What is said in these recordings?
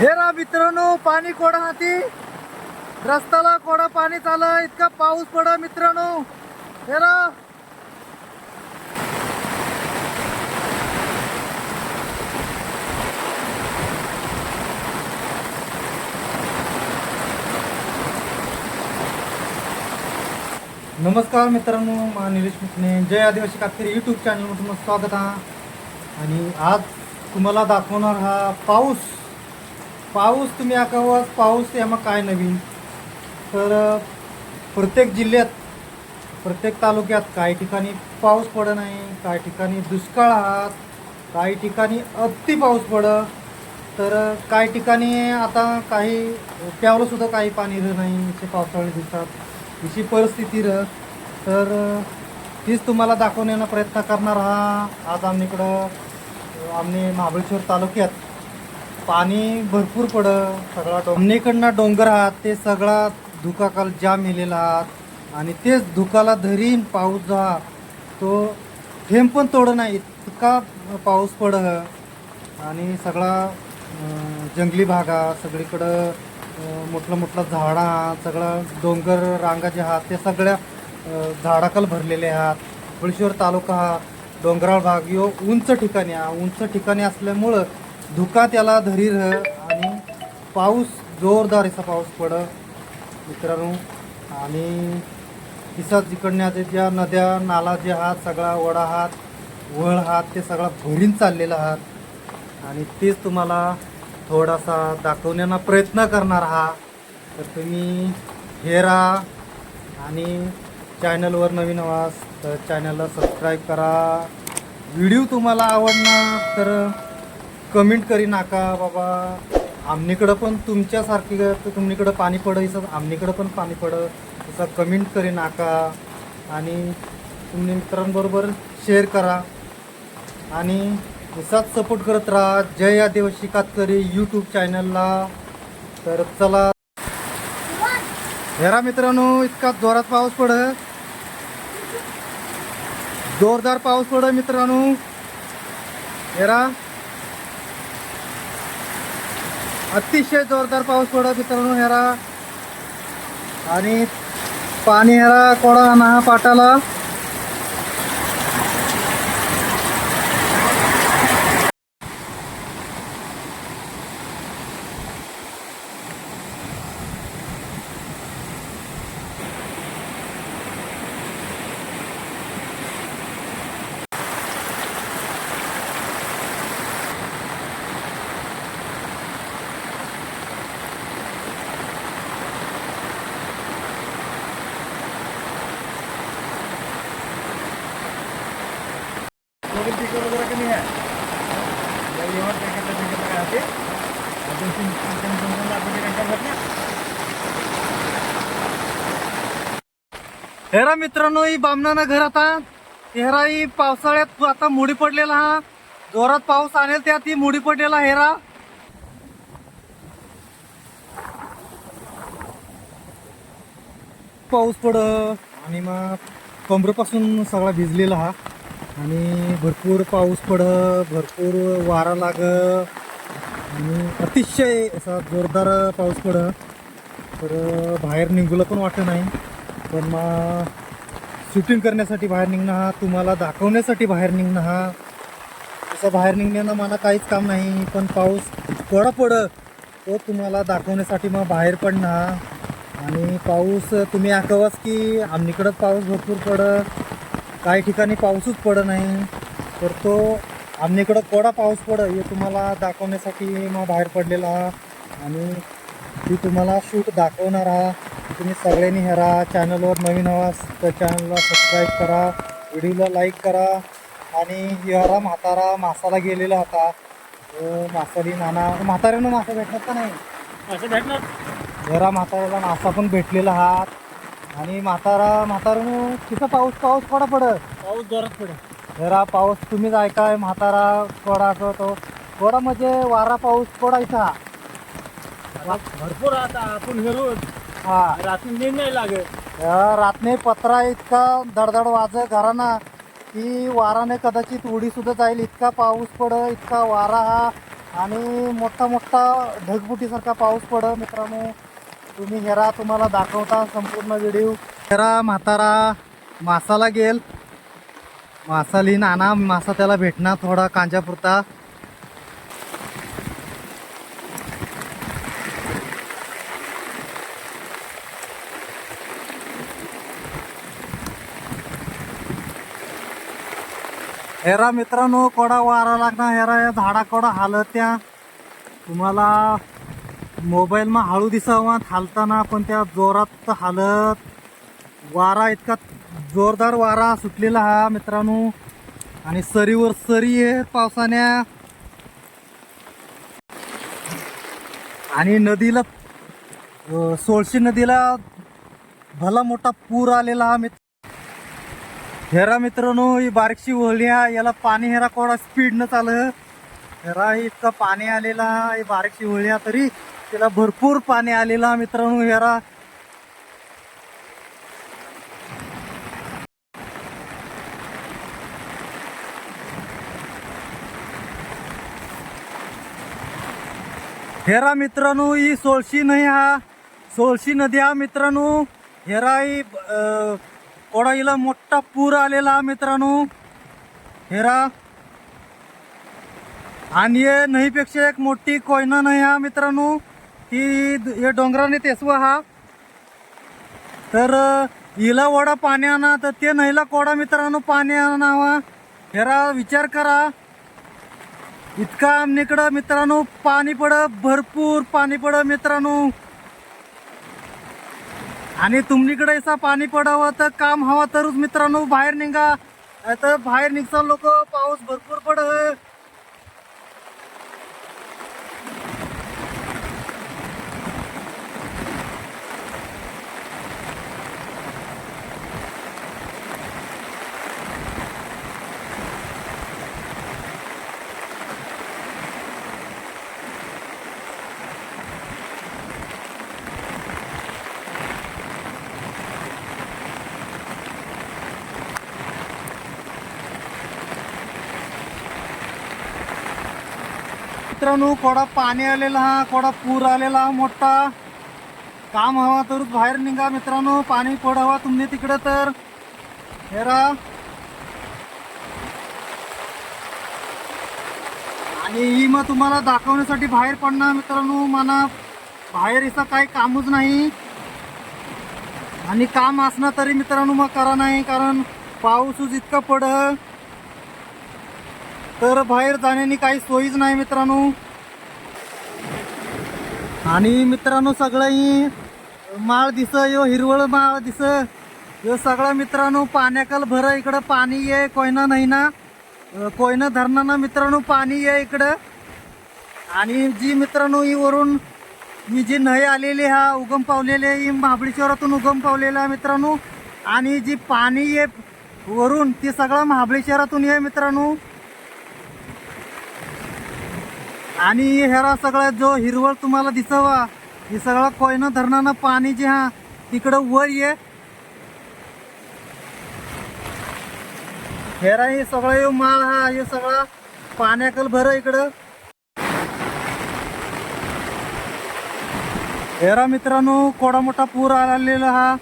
हे रा मित्रांनो पाणी कोडा हाती. रस्त्याला कोडा पाणी चाललं इतका पाऊस पडा मित्रांनो. हे रा नमस्कार मित्रांनो मा निलेश मिठने जय आदिवासी कातकरी यूट्यूब चॅनलवर तुमचं स्वागत हा आणि आज तुम्हाला दाखवणार हा पाऊस पाऊस तुम्ही आकावास हो, पाऊस यामा काय नवीन? तर प्रत्येक जिल्ह्यात प्रत्येक तालुक्यात काही ठिकाणी पाऊस पडत नाही काही ठिकाणी दुष्काळ आहात काही ठिकाणी अति पाऊस पडत तर काही ठिकाणी आता काही प्यावलंसुद्धा काही पाणी रं नाही असे पावसाळी दिवसात अशी परिस्थिती रं तर तीच तुम्हाला दाखवण्याचा प्रयत्न करणार हा. आज आम्ही इकडं आम्ही महाबळेश्वर तालुक्यात पाणी भरपूर पडं सगळा डोंगणीकडनं डोंगर आहात ते सगळा धुकाकाल जाम मेलेला आहात. आणि तेच धुकाला धरीन पाऊस जो. हा तो थेंब पण तोड नाही इतका पाऊस पड आणि सगळा जंगली भागा सगळीकडं मोठलं मोठलं झाडं आहात सगळं डोंगर रांगा जे आहात ते सगळ्या झाडाकाल झाडाखाल भरलेले आहात. बळेश्वर तालुका हा डोंगराळ भाग यो उंच ठिकाणी हा. उंच ठिकाणी असल्यामुळं धुका त्याला धरी रह आणि पाऊस जोरदार असा पाऊस पड मित्रांनो. आणि तिसाच जिकडण्याचे ज्या नद्या नाला जे आहात सगळा वडा हात वळ हात ते सगळा भरीन चाललेला आहात आणि तेच तुम्हाला थोडासा दाखवण्याचा प्रयत्न करणार आहात तर तुम्ही हे राहा आणि चॅनलवर नवीन आवाज तर चॅनलला सबस्क्राईब करा. व्हिडिओ तुम्हाला आवडणार तर कमेंट करी नाका बाबा. आमनीकडं पण तुमच्यासारखी तुमनीकडं पाणी पडं असं आमनीकडं पण पाणी पडं तसं कमेंट करी नाका. आणि तुम्ही मित्रांबरोबर शेअर करा. आणि असाच सपोर्ट करत राहा. जय या देवशी कातकरी यूट्यूब चॅनलला तर चला. हेरा मित्रांनो इतका जोरात पाऊस पड जोरदार पाऊस पड मित्रांनो. हेरा अतिशय जोरदार पाऊस पडत मित्रांनो ह्याला. आणि पाणी ह्याला कोडा ना पाटाला मोबाईल स्पीकर वगैरे कमी आहे या येणार काय करता काय करता काय होते अजून तीन तीन तीन दोन दोन लाख रुपये काय करतात ना हेरा मित्रांनो ही बामणाना घर आता. हेरा ही पावसाळ्यात आता मुडी पडलेला हा. जोरात पाऊस आणेल त्यात ही मुडी पडलेला हेरा. पाऊस पड आणि मग कमरेपासून सगळा भिजलेला हा. आणि भरपूर पाऊस पड भरपूर वारा लाग. आणि अतिशय असा जोरदार पाऊस पड. तर बाहेर निघूला पण वाटत नाही. पण मग शूटिंग करण्यासाठी बाहेर निघणं हा तुम्हाला दाखवण्यासाठी बाहेर निघणं हा. तसं बाहेर निघण्यानं मला काहीच काम नाही पण पाऊस पडं पडं तो तुम्हाला दाखवण्यासाठी मग बाहेर पडणं हा. आणि पाऊस तुम्ही आकवाच की आमनीकडं पाऊस भरपूर पडं काही ठिकाणी पाऊसच पडं नाही. तर तो आमनीकडं कोडा पाऊस पडं हे तुम्हाला दाखवण्यासाठी मग बाहेर पडलेला हा. आणि ती तुम्हाला शूट दाखवणार हा तुम्ही सगळ्यांनी हेरा चॅनलवर नवीन आवाज तर चॅनलला सबस्क्राईब करा व्हिडिओला लाईक करा. आणि हेरा म्हातारा मासाला गेलेला होता. मासाली नाना म्हाताऱ्यानं मासा भेटणार का नाही? असं भेटणार. जरा म्हाताऱ्याला मासा पण भेटलेला आहात आणि म्हातारा म्हाताऱ्यानं तिथं पाऊस पाऊस पडा पडत? पाऊस जोरात पडेल जरा पाऊस तुम्हीच ऐकाय म्हातारा कोडा असं तो? कोडा म्हणजे वारा पाऊस पडायचा भरपूर आता आपण रोज हा. रात्री नींद नाही लागत. रातने पत्रा इतका दडदड वाज घराना की वाराने कदाचित उडी सुद्धा जाईल. इतका पाऊस पड इतका वारा हा. आणि मोठा मोठा ढगबुटीसारखा पाऊस पड मित्रांनो तुम्ही हेरा तुम्हाला दाखवता संपूर्ण व्हिडिओ. हेरा म्हातारा मासाला गेल. मासा लिहिन आणा मासा त्याला भेटणार थोडा कांजापुरता. हेरा मित्रांनो कोडा वारा लागणार हेरा या झाडा कोडा हालत त्या तुम्हाला मोबाईलमा हळू दिसावं हालताना पण त्या जोरात हालत. वारा इतका जोरदार वारा सुटलेला हा मित्रांनो. आणि सरीवर सरी आहे पावसाने. आणि नदीला सोळशी नदीला भला मोठा पूर आलेला हा मित्र हेरा मित्रांनो ही बारीकशी ओहळी आहे. याला पाणी हेरा कोडा स्पीडनं चालू हेरा ही इतकं पाणी आलेला ही बारीकशी ओहळी तरी त्याला भरपूर पाणी आलेला मित्रांनो हेरा. हेरा मित्रांनो ही सोळशी नाही हा. सोळशी नदी हा मित्रांनो. हेरा ही कोडाईला मोठा पूर आलेला हा मित्रांनो. हेरा. आणि हे नहीपेक्षा एक मोठी कोयना नाही हा मित्रांनो. ती हे डोंगराने तेसवा हा. तर हिला वडा पाणी आणा तर ते नाहीला कोडा मित्रांनो पाणी आणावा. हेरा विचार करा. इतका आमनीकडं मित्रांनो पाणी पडं भरपूर पाणी पडं मित्रांनो. आणि तुमनीकडे असा पाणी पडावं तर काम हवा तरच मित्रांनो बाहेर निघा. तर बाहेर निघसा लोक पाऊस भरपूर पड मित्रांनो कोडा पाणी आलेला हा कोडा पूर आलेला हा मोठा. काम हवा तर बाहेर निघा मित्रांनो पाणी पडावा तुम्ही तिकडं तर. हेरा आणि ही मग तुम्हाला दाखवण्यासाठी बाहेर पडणार मित्रांनो मला बाहेर इथं काही कामच नाही. आणि काम असणार तरी मित्रांनो मग करा नाही कारण पाऊसच इतका पड तर बाहेर जाण्याने काही सोयीच नाही मित्रांनो. आणि मित्रांनो सगळंही माळ दिस यो हिरवळ माळ दिस. यो सगळा मित्रांनो पाण्याकल भर इकडं पाणी ये कोयना नाही ना कोयना धरणानं मित्रांनो पाणी ये इकडं. आणि जी मित्रांनो ही वरून ही जी नही आलेली हा उगम पावलेली आहे, ही महाबळेश्वरातून उगम पावलेला आहे मित्रांनो. आणि जी पाणी ये वरून ती सगळं महाबळेश्वरातून ये मित्रांनो. आणि हेरा सगळ्यात जो हिरवळ तुम्हाला दिसावा हे सगळं कोयना धरणानं पाणी जे हा तिकडं वर ये. हेरा हे सगळा माळ हा हे सगळा पाण्याकल भर इकडं. हेरा मित्रांनो कोडा मोठा पूर आलेला हा.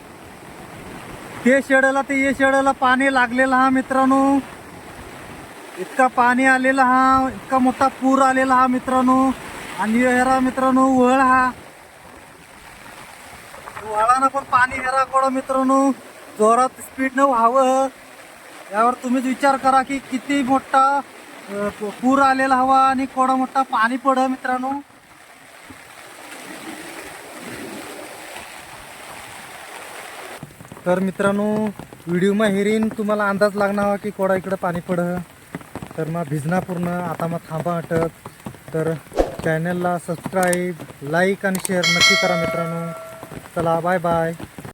ते शेड्याला ते ये शेड्याला पाणी लागलेलं हा मित्रांनो. इतका पाणी आलेला हा इतका मोठा पूर आलेला हा मित्रांनो. आणि हेरा मित्रांनो वळ हा. वळानं पण पाणी हेरा कोडं मित्रांनो. जोरात स्पीडनं व्हावं. यावर तुम्हीच विचार करा की किती मोठा पूर आलेला हवा आणि कोडा मोठा पाणी पड मित्रांनो. तर मित्रांनो व्हिडिओमा हेरीन तुम्हाला अंदाज लागणार हवा की कोडा इकडं पाणी पड. तर मग भिजना पूर्ण. आता मग थांबा अटक तर चॅनलला सबस्क्राईब लाईक आणि शेअर नक्की करा मित्रांनो. चला बाय बाय